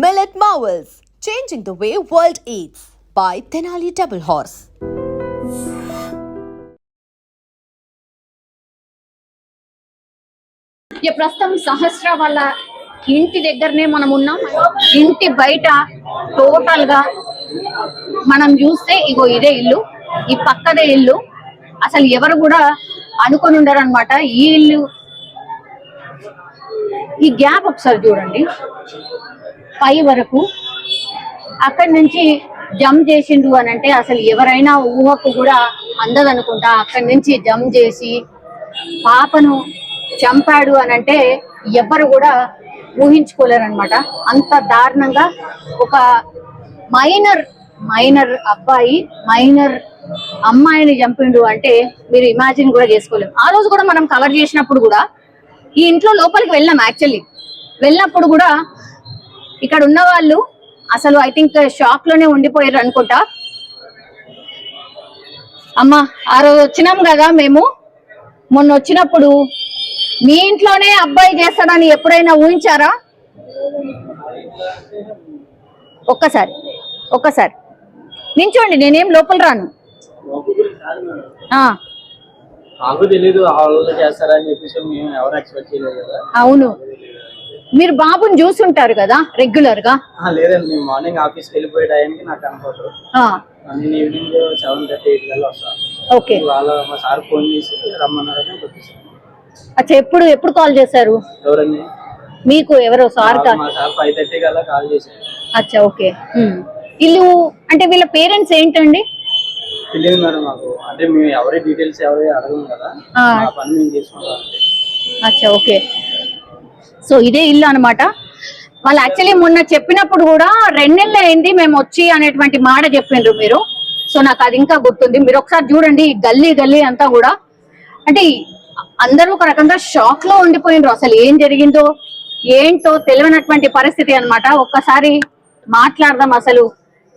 Millet Marvels, changing the way world eats by Tenali Double Horse. ప్రస్తుతం సహస్ర వాళ్ళ ఇంటి దగ్గరనే మనం ఉన్నాం. ఇంటి బయట టోటల్గా మనం చూస్తే ఇగో ఇదే ఇల్లు ఈ పక్కదే ఇల్లు. అసలు ఎవరు కూడా అనుకొని ఉండరు అనమాట ఈ ఇల్లు ఈ గ్యాప్ ఒకసారి చూడండి. పై వరకు అక్కడి నుంచి జంప్ చేసిండు అని అంటే అసలు ఎవరైనా ఊహకు కూడా అందదనుకుంటా. అక్కడి నుంచి జంప్ చేసి పాపను చంపాడు అని అంటే ఎవ్వరు కూడా ఊహించుకోలేరు అనమాట అంత దారుణంగా ఒక మైనర్ మైనర్ అబ్బాయి మైనర్ అమ్మాయిని చంపిండు అంటే మీరు ఇమాజిన్ కూడా చేసుకోలేము ఆ రోజు కూడా మనం కవర్ చేసినప్పుడు కూడా ఈ ఇంట్లో లోపలికి వెళ్ళాం యాక్చువల్లీ. వెళ్ళినప్పుడు కూడా ఇక్కడ ఉన్న వాళ్ళు అసలు ఐ థింక్ షాక్లోనే ఉండిపోయారు అనుకుంటా. అమ్మా ఆ రోజు వచ్చినాం కదా మేము. మొన్న వచ్చినప్పుడు మీ ఇంట్లోనే అబ్బాయి చేస్తాడని ఎప్పుడైనా ఊహించారా? ఒక్కసారి ఒక్కసారి. నించోండి నేనేం లోపల రాను. అవును. మీరు బాబుని చూసుంటారు కదా రెగ్యులర్గా? లేదండి నేను మార్నింగ్ ఆఫీస్కి వెళ్ళిపోయే టైంకి నాకు కనపడరు. ఆ, నేను ఈవినింగ్ సెవెన్ థర్టీ ఎయిట్ కల్లా వస్తాను ఓకే. వాళ్ళ మా సార్ ఫోన్ చేసి రమ్మన్నారని వచ్చేసాను అచ్చా ఎప్పుడు ఎప్పుడు కాల్ చేశారు? ఎవరండి? మీకు ఎవరో సార్ మా సార్ ఫైవ్ థర్టీ కల్లా కాల్ చేశారు. అచ్చా ఓకే. ఇల్లు అంటే వీళ్ళ పేరెంట్స్ ఏంటండి? తెలియదు మేడం మాకు. అంటే మేము ఎవరి డీటెయిల్స్ ఎవరి అడగము కదా. ఆ. మా పని మేము చేసుకుంటాం అంతే. అచ్చా ఓకే. సో ఇదే ఇల్లు అనమాట వాళ్ళు యాక్చువల్లీ మొన్న చెప్పినప్పుడు కూడా రెండేళ్ళు అయింది మేము వచ్చి అనేటువంటి మాట చెప్పిండ్రు మీరు. సో నాకు అది ఇంకా గుర్తుంది. మీరు ఒకసారి చూడండి గల్లీ గల్లీ అంతా కూడా. అంటే అందరూ ఒక రకంగా షాక్లో ఉండిపోయినరు. అసలు ఏం జరిగిందో ఏంటో తెలియనటువంటి పరిస్థితి అన్నమాట. ఒక్కసారి మాట్లాడదాం అసలు.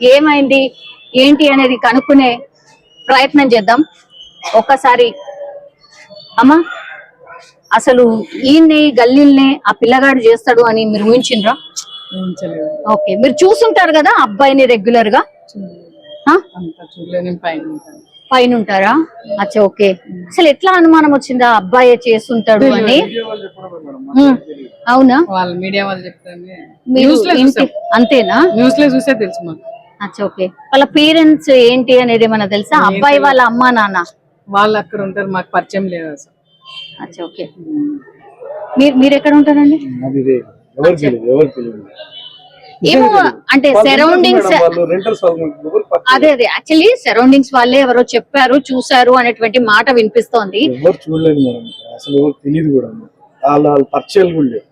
ఏమైంది ఏంటి అనేది కనుక్కునే ప్రయత్నం చేద్దాం. ఒక్కసారి. అమ్మా అసలు ఈయన్ని గల్లీల్ని ఆ పిల్లగాడు చేస్తాడు అని మీరు ఊహించిండ్రా? ఓకే. మీరు చూసుంటారు కదా అబ్బాయిని రెగ్యులర్గా పైన ఉంటారా అచ్చా ఓకే. అసలు ఎట్లా అనుమానం వచ్చిందా అబ్బాయి చేస్తుంటాడు అని? అవునా? వాళ్ళు మీడియా అంతేనా న్యూస్లో చూసే. తెలుసు మాకు. అచ్చా ఓకే. వాళ్ళ పేరెంట్స్ ఏంటి అనేది ఏమన్నా తెలుసా? అబ్బాయి వాళ్ళ అమ్మా నాన్న? వాళ్ళు అక్కడ ఉంటారు మాకు పరిచయం లేదు అసలు. అచ్చా ఓకే. మీరు మీరు ఎక్కడ ఉంటారండి? ఏమో అంటే సరౌండింగ్స్ అదే అదే. యాక్చువల్లీ సరౌండింగ్స్ వాళ్ళే ఎవరో చెప్పారు చూసారు అనేటువంటి మాట వినిపిస్తోంది. ఎవరు చూడలేదు మేడం. అసలు ఎవరు తెలియదు కూడా వాళ్ళ వాళ్ళ పరిచయాలు కూడా లేవు.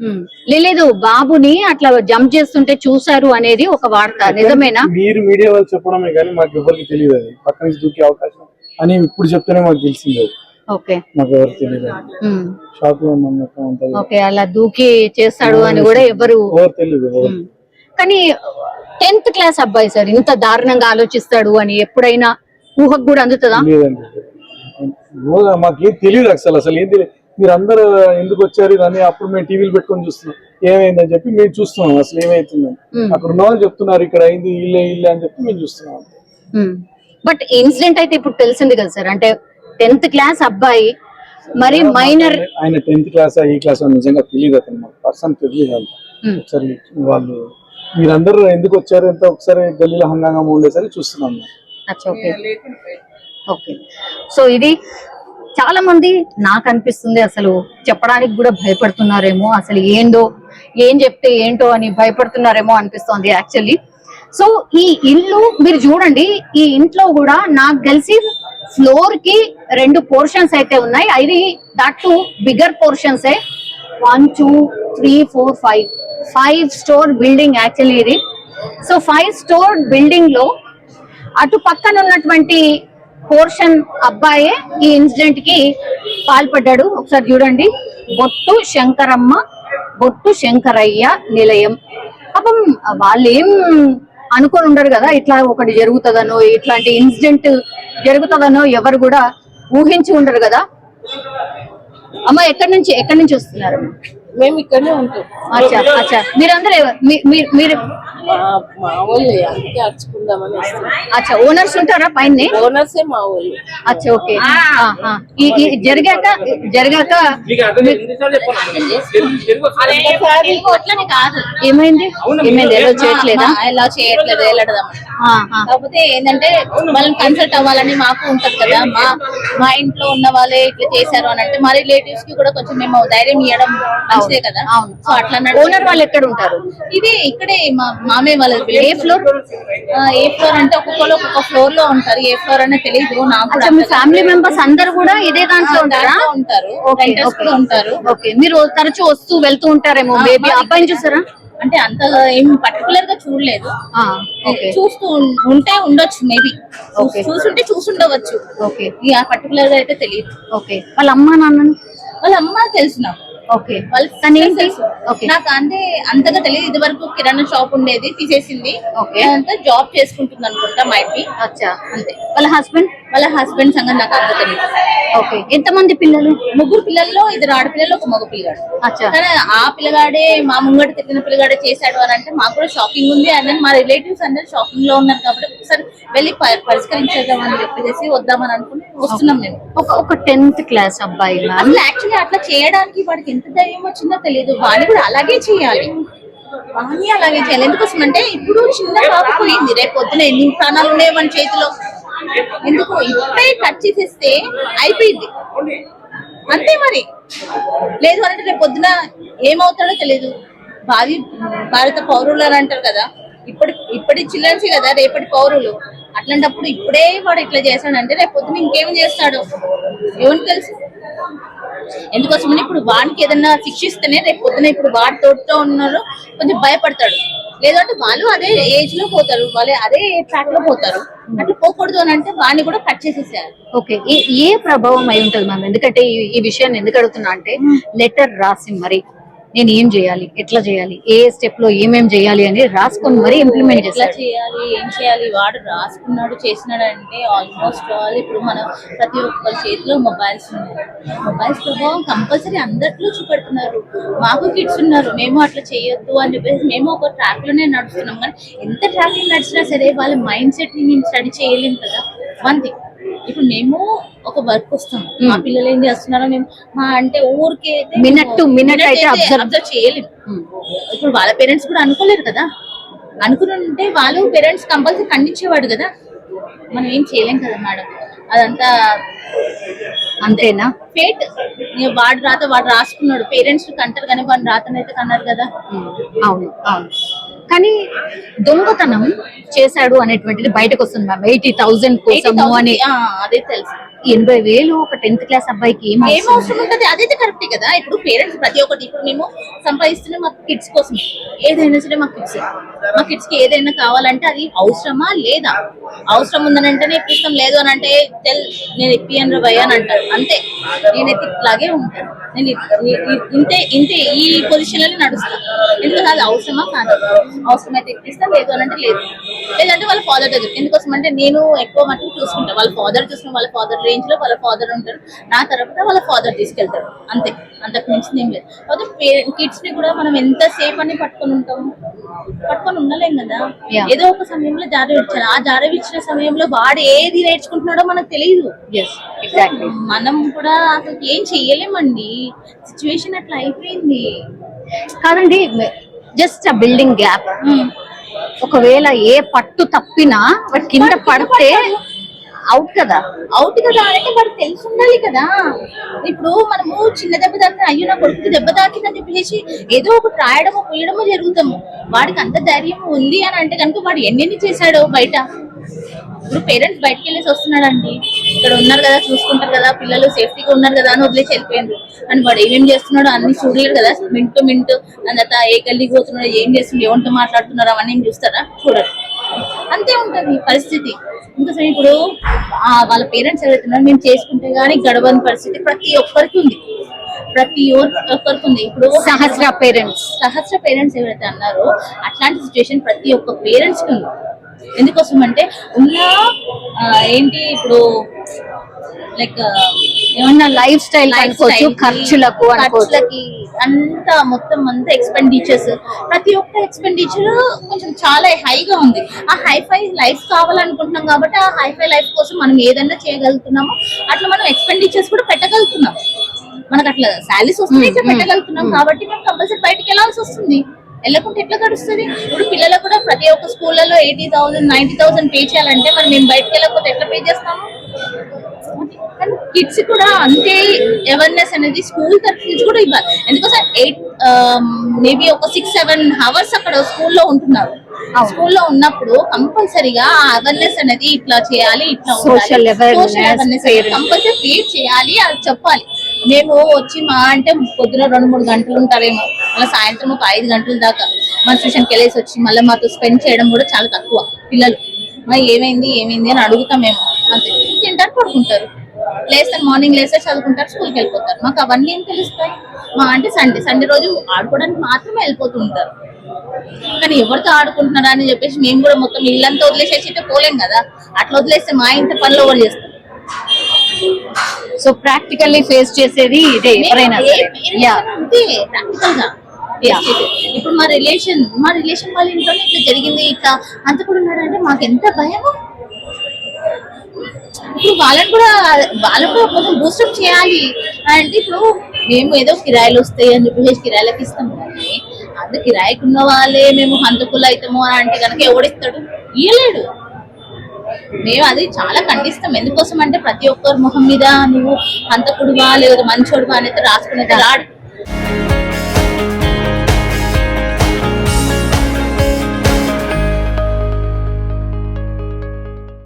ఉమ్. లే- లేదు బాబుని అట్లా జంప్ చేస్తుంటే చూసారు అనేది ఒక వార్త. నిజమేనా? మీరు మీడియా వాళ్ళు చెప్పడమే కానీ మాకు ఎవరికి తెలియదు అది. పక్క నుంచి దూకే అవకాశం అని ఇప్పుడు చెప్తేనే మాకు తెలిసింది మాకు ఎవరికి తెలియదు. షాక్లో ఉన్నాం ఓకే అలా దూకి చేస్తాడు అని కూడా ఎవరు ఎవరు తెలియదు ఎవరు. కానీ టెన్త్ క్లాస్ అబ్బాయి సార్ ఇంత దారుణంగా ఆలోచిస్తాడు అని ఎప్పుడైనా ఊహకు కూడా అందుతుందా? లేదండి. ఓ, మాకేం తెలియదు అసలు అసలు ఏం తెలియదు మీరు అందరు ఎందుకు వచ్చారు ఇదని అప్పుడు మేము టీవీలు పెట్టుకొని చూస్తున్నాం. ఏమైందని చెప్పి మేము చూస్తున్నాం అసలు ఏమైతుందని. అక్కడ ఉన్న వాళ్ళు చెప్తున్నారు ఇక్కడ అయింది ఇల్లే ఇల్లే అని చెప్పి మేము చూస్తున్నాం. బట్ ఇన్సిడెంట్ అయితే ఇప్పుడు తెలిసింది కదా సార్ అంటే టెన్త్ క్లాస్ అబ్బాయి మరి మైనర్ ఆయన టెన్త్ క్లాస్ ఈ క్లాస్ నిజంగా తెలియదు అతను మాకు పర్సన్ తెలియదు ఒకసారి వాళ్ళు మీరందరూ ఎందుకు వచ్చారు? ఎంత ఒకసారి గల్లీలో హంగామా ఉండేసరికి చూస్తున్నాం మేము. అచ్చా ఓకే. ఓకే. సో ఇది చాలా మంది నాకు అనిపిస్తుంది అసలు చెప్పడానికి కూడా భయపడుతున్నారేమో అసలు ఏందో ఏం చెప్తే ఏంటో అని భయపడుతున్నారేమో అనిపిస్తోంది యాక్చువల్లీ సో ఈ ఇల్లు మీరు చూడండి ఈ ఇంట్లో కూడా నాకు తెలిసి ఫ్లోర్కి రెండు పోర్షన్స్ అయితే ఉన్నాయి. అవి that to bigger portions one two three four five five store building actually ఇది. సో ఫైవ్ స్టోర్ బిల్డింగ్లో అటు పక్కన ఉన్నటువంటి పోర్షన్ అబ్బాయే ఈ ఇన్సిడెంట్కి పాల్పడ్డాడు. ఒకసారి చూడండి. బొట్టు శంకరమ్మ బొట్టు శంకరయ్య నిలయం. పాపం వాళ్ళేం అనుకొని ఉండరు కదా ఇట్లా ఒకటి జరుగుతుందనో ఇట్లాంటి ఇన్సిడెంట్ జరుగుతుందనో ఎవరు కూడా ఊహించి ఉండరు కదా. అమ్మ ఎక్కడి నుంచి ఎక్కడి నుంచి వస్తున్నారు? మేము ఇక్కడనే ఉంటాం. అచ్చా అచ్చా. మీరందరూ మీరు మా మా వాళ్ళే అందుకే అరుచుకుందామని అచ్చా ఓనర్స్ ఉంటారా పైన ఓనర్సే మా వాళ్ళు అచ్చా ఓకే. ఆ, ఆ. ఈ ఈ జరిగాక జరిగాక ఏమైంది? ఏమైంది? ఎలా చేయట్లేదా? ఎలా చేయట్లేదు వెళ్ళడదాం ఆ, ఆ. కాకపోతే ఏంటంటే వాళ్ళని కన్సల్ట్ అవ్వాలని మాకు ఉంటది కదా. మా మా ఇంట్లో ఉన్న వాళ్ళే ఇట్లా చేశారు అని అంటే మా రిలేటివ్స్కి కూడా కొంచెం మేము ధైర్యం ఇవ్వడం మంచిదే కదా. సో అట్లా ఓనర్ వాళ్ళు ఎక్కడ ఉంటారు? ఇది ఇక్కడే మా మామయ్య వాళ్ళ ఏ ఫ్లోర్ ఏ ఫ్లోర్ అంటే ఒక్కొక్కరు ఒక్కొక్క ఫ్లోర్లో ఉంటారు. ఏ ఫ్లోర్ అనే తెలియదు నాకు ఫ్యామిలీ మెంబర్స్ అందరు కూడా ఇదే దాంట్లో ఉంటారా? ఉంటారు. ఉంటారు. ఓకే మీరు తరచూ వస్తూ వెళ్తూ ఉంటారేమో? బేబీ అబ్బాయిని చూసారా? అంటే అంత ఏం పర్టికులర్గా చూడలేదు. చూస్తూ ఉంటే ఉండొచ్చు మేబీ. చూసుంటే చూసుండవచ్చు. ఓకే ఇక పర్టికులర్గా అయితే తెలియదు. ఓకే వాళ్ళ అమ్మా నాన్నని? వాళ్ళ అమ్మ తెలుసు నాకు. ఓకే. తను ఏంటి? నాకు అంటే అంతగా తెలియదు. ఇది వరకు కిరాణా షాప్ ఉండేది తీసేసింది. ఓకే. అంతా జాబ్ చేసుకుంటుంది అనుకుంటా మైట్ బి అచ్చా. అంతే. వాళ్ళ హస్బెండ్ వాళ్ళ హస్బెండ్ సంగతి నాకు అంత తెలియదు. ఓకే. ఎంతమంది పిల్లలు? ముగ్గురు పిల్లల్లో ఇద్దరు ఆడపిల్లలు ఒక మగ పిల్లగాడు. అచ్చా. కానీ ఆ పిల్లగాడే మా ముంగట తిరిగిన పిల్లగాడే చేశాడు అని అంటే మాకు కూడా షాకింగ్ ఉంది. అండ్ మా రిలేటివ్స్ అందరు షాకింగ్లో ఉన్నారు కాబట్టి ఒకసారి వెళ్ళి ప- పరిష్కరించేద్దాం అని చెప్పేసి వద్దామని అనుకుని వస్తున్నాం మేము. ఒక ఒక టెన్త్ క్లాస్ అబ్బాయి అసలు యాక్చువల్లీ అట్లా చేయడానికి వాడికి ఎంత ధైర్యం వచ్చిందో తెలియదు వాడిని కూడా అలాగే చేయాలి. వాడిని అలాగే చేయాలి. ఎందుకోసం అంటే ఇప్పుడు చిన్న బాబు పోయింది. రేపు పొద్దున ఎన్ని ప్రాణాలు ఉన్నాయి మన చేతిలో? ఎందుకు? ఇప్పుడే కట్ చేసేస్తే అయిపోయింది. అంతే మరి. లేదు అంటే రేపు పొద్దున ఏమవుతాడో తెలియదు భావి భారత పౌరులు అని అంటారు కదా. ఇప్పటి ఇప్పటి చిల్డ్రన్స్ కదా రేపటి పౌరులు. అట్లాంటప్పుడు ఇప్పుడే వాడు ఇట్లా చేస్తాడంటే రేపు పొద్దున ఇంకేం చేస్తాడు? ఎవరికి తెలుసు? ఎందుకోసమని ఇప్పుడు వాడికి ఏదన్నా శిక్షిస్తేనే రేపు పొద్దున ఇప్పుడు వాడి తోటతో ఉన్నారు కొంచెం భయపడతాడు. లేదంటే వాళ్ళు అదే ఏజ్లో పోతారు వాళ్ళు అదే ట్రాక్లో పోతారు. అట్లా పోకూడదు అని అంటే వాడిని కూడా కట్ చేసేసారు ఓకే ఏ ఏ ప్రభావం అయి ఉంటుంది మ్యామ్? ఎందుకంటే ఈ- ఈ విషయాన్ని ఎందుకు అడుగుతున్నా అంటే లెటర్ రాసి మరి నేను ఏం చేయాలి? ఎట్లా చేయాలి? ఏ స్టెప్లో ఏమేం చేయాలి అని రాసుకొని మరి ఇంప్లిమెంట్ ఎట్లా చేయాలి? ఏం చేయాలి? వాడు రాసుకున్నాడు చేసినాడు అంటే ఆల్మోస్ట్ ఆల్ ఇప్పుడు మన ప్రతి ఒక్కరి చేతిలో మొబైల్స్ ఉన్నాయి. మొబైల్స్ ప్రభావం కంపల్సరీ అందరిలో చూపెడుతున్నారు. మాకు కిడ్స్ ఉన్నారు. మేము అట్లా చేయొద్దు అని చెప్పేసి మేము ఒక ట్రాక్లోనే నడుస్తున్నాం. కానీ ఎంత ట్రాక్లో నడిచినా సరే వాళ్ళ మైండ్ సెట్ని మేము స్టడీ చేయలేం కదా. వన్ థింగ్ ఇప్పుడు మేము ఒక వర్క్ వస్తాం. మా పిల్లలు ఏం చేస్తున్నారో మేము మా అంటే ఊరికే to minute అయితే అబ్జర్వ్ చేయలేము ఇప్పుడు వాళ్ళ పేరెంట్స్ కూడా అనుకోలేరు కదా. అనుకుని ఉంటే వాళ్ళు పేరెంట్స్ కంపల్సరీ ఖండించేవాడు కదా. మనం ఏం చేయలేం కదా మేడం. అదంతా అంతేనా? ఫేట్ వాడు రాత వాడు రాసుకున్నాడు. పేరెంట్స్ కంటారు కానీ వాడు రాతనైతే కన్నారు కదా. అవును అవును. కానీ దొంగతనం చేశాడు అనేటువంటిది బయటకు వస్తుంది మ్యామ్. ఎయిటీ థౌసండ్ కోసము 80,000 అని అదే తెలుసు. ఎనభై వేలు ఒక టెన్త్ క్లాస్ అబ్బాయికి ఏం ఏం అవసరం? అవసరం ఉంటది? అదైతే కరెక్టే కదా. ఇప్పుడు పేరెంట్స్ ప్రతి ఒక్కటి ఇప్పుడు మేము సంపాదిస్తున్న మా కిడ్స్ కోసం. ఏదైనా సరే మా కిడ్స్ మా కిడ్స్కి ఏదైనా కావాలంటే అది అవసరమా లేదా? అవసరం ఉందని అంటేనే ఇప్పిస్తాం లేదు అని అంటే తెల్ నేను ఇప్పియను భయ అని అంటారు. అంతే. నేనైతే ఇట్లాగే ఉంటాను. నేను ఇంతే ఇంతే ఈ పొజిషన్లోనే నడుస్తాను ఎందుకంటే అది అవసరమా కాదు? అవసరమైతే ఎక్కిస్తా లేదు అని అంటే లేదు. లేదంటే వాళ్ళ ఫాదర్ దగ్గర ఎందుకోసం అంటే నేను ఎక్కువ మటుకు చూసుకుంటాను వాళ్ళ ఫాదర్ చూసిన వాళ్ళ ఫాదర్ రేంజ్లో వాళ్ళ ఫాదర్ ఉంటారు. నా తర్వాత వాళ్ళ ఫాదర్ తీసుకెళ్తారు. అంతే. అంతకు మించి ఏం లేదు. కాకపోతే కిడ్స్ని కూడా మనం ఎంత సేఫ్ అని పట్టుకొని ఉంటాం. పట్టుకొని ఉండలేం కదా. ఏదో ఒక సమయంలో జారీ ఆ జారీ ఇచ్చిన సమయంలో వాడు ఏది నేర్చుకుంటున్నాడో మనకు తెలియదు. మనం కూడా అసలు ఏం చెయ్యలేమండి. సిచ్యువేషన్ అట్లా అయిపోయింది. కాదండి జస్ట్ ఆ బిల్డింగ్ గ్యాప్ ఒకవేళ ఏ పట్టు తప్పినా కింద పడితే అవుట్ కదా? అవుట్ కదా అంటే వాడు తెలిసి ఉండాలి కదా. ఇప్పుడు మనము చిన్న దెబ్బ తాకిన అయ్యో నా కొడుకు దెబ్బ తాకిందని చెప్పేసి ఏదో ఒకటి రాయడము పోయడము జరుగుతాము. వాడికి అంత ధైర్యం ఉంది అని అంటే కనుక వాడు ఎన్నెన్ని చేశాడో బయట? ఇప్పుడు పేరెంట్స్ బయటకు వెళ్ళేసి వస్తున్నాడండి. ఇక్కడ ఉన్నారు కదా చూసుకుంటారు కదా పిల్లలు సేఫ్టీగా ఉన్నారు కదా అని వదిలేసి వెళ్ళిపోయింది అని వాడు ఏమేం చేస్తున్నాడో అన్ని చూడలేరు కదా మింటు మింటు. అంత ఏ గల్లీకి పోతున్నాడు ఏం చేస్తున్నాడు ఎవరితో మాట్లాడుతున్నారు అవన్నీ ఏం చూస్తారా? చూడరు. అంతే ఉంటది పరిస్థితి. ఇంకోసం ఇప్పుడు ఆ వాళ్ళ పేరెంట్స్ ఎవరైతున్నారో మేము చేసుకుంటే గానీ గడవని పరిస్థితి ప్రతి ఒక్కరికి ఉంది. ప్రతి ఒక్కరికి ఉంది. ఇప్పుడు సహస్ర పేరెంట్స్. సహస్ర పేరెంట్స్ ఎవరైతే అన్నారో అట్లాంటి సిచ్యువేషన్ ప్రతి ఒక్క పేరెంట్స్కి ఉంది. ఎందుకోసం అంటే ఉన్న ఏంటి ఇప్పుడు లైక్ ఏమన్నా లైఫ్ స్టైల్ అనుకోవచ్చు ఖర్చులకు ఖర్చులకి అంతా మొత్తం అంతా ఎక్స్పెండిచర్స్ ప్రతి ఒక్క ఎక్స్పెండిచర్ కొంచెం చాలా హైగా ఉంది. ఆ హైఫై లైఫ్ కావాలనుకుంటున్నాం కాబట్టి ఆ హైఫై లైఫ్ కోసం మనం ఏదైనా చేయగలుగుతున్నామో అట్లా మనం ఎక్స్పెండిచర్స్ కూడా పెట్టగలుగుతున్నాం. మనకు అట్లా శాలరీస్ వస్తున్నాయి ఇట్లా పెట్టగలుగుతున్నాం కాబట్టి మేము కంపల్సరీ బయటకు వెళ్ళాల్సి వస్తుంది. వెళ్ళకుంటే ఎట్లా గడుస్తుంది? ఇప్పుడు పిల్లలకు కూడా ప్రతి ఒక్క స్కూళ్ళలో eighty thousand ninety thousand pay చేయాలంటే మరి మేము బయటకు వెళ్ళకపోతే ఎట్లా పే చేస్తాము? కానీ కిడ్స్ కూడా అంతే అవేర్నెస్ అనేది స్కూల్ తరఫు నుంచి కూడా ఇవ్వాలి. ఎందుకోసం ఎయిట్ మేబీ ఒక సిక్స్ సెవెన్ అవర్స్ అక్కడ స్కూల్లో ఉంటున్నారు. స్కూల్లో ఉన్నప్పుడు కంపల్సరీగా ఆ అవేర్నెస్ అనేది ఇట్లా చేయాలి ఇట్లా awareness, parents. కంపల్సరీ క్రియేట్ చేయాలి అది చెప్పాలి. మేము వచ్చి మా అంటే పొద్దున రెండు మూడు గంటలు ఉంటారేమో. మళ్ళీ సాయంత్రం ఒక ఐదు గంటల దాకా మా ట్యూషన్కి వెళ్ళేసి వచ్చి మళ్ళీ మాతో స్పెండ్ చేయడం కూడా చాలా తక్కువ పిల్లలు. మరి ఏమైంది ఏమైంది? అని అడుగుతాం మేము. అంతే. తింటారు పడుకుంటారు. లేస్తారు మార్నింగ్ లేస్తే చదువుకుంటారు స్కూల్కి వెళ్ళిపోతారు. మాకు అవన్నీ ఏం తెలుస్తాయి? మా అంటే సండే సండే రోజు ఆడుకోవడానికి మాత్రమే వెళ్ళిపోతూ ఉంటారు కానీ ఎవరితో ఆడుకుంటున్నారా అని చెప్పేసి మేము కూడా మొత్తం ఇల్లంతా వదిలేసేసి అయితే పోలేం కదా. అట్లా వదిలేస్తే మా ఇంత పనులు కూడా చేస్తారు? సో ప్రాక్టికల్లీ ఫేస్ చేసేది ఇదే ఎవరైనా యా అంతే ప్రాక్టికల్గా. ఇప్పుడు మా రిలేషన్ మా రిలేషన్ వాళ్ళ ఇంట్లోనే ఇట్లా జరిగింది. ఇట్లా అంత కూడా ఉన్నాడంటే మాకు ఎంత భయము? ఇప్పుడు వాళ్ళని కూడా వాళ్ళని కూడా కొంచెం బూస్టప్ చేయాలి. అంటే ఇప్పుడు మేము ఏదో కిరాయిలు వస్తాయి అని చెప్పేసి కిరాయిలకి ఇస్తాం కానీ అంత కిరాయికి ఉన్న వాళ్ళే మేము హంతకులు అవుతాము అని అంటే కనుక ఎవడిస్తాడు ఇయ్యలేడు. మేము అది చాలా ఖండిస్తాం. ఎందుకోసం అంటే ప్రతి ఒక్కరి మొహం మీద నువ్వు హంతకుడువా లేదా మంచోడువా అనేది రాసుకునేది. రాడు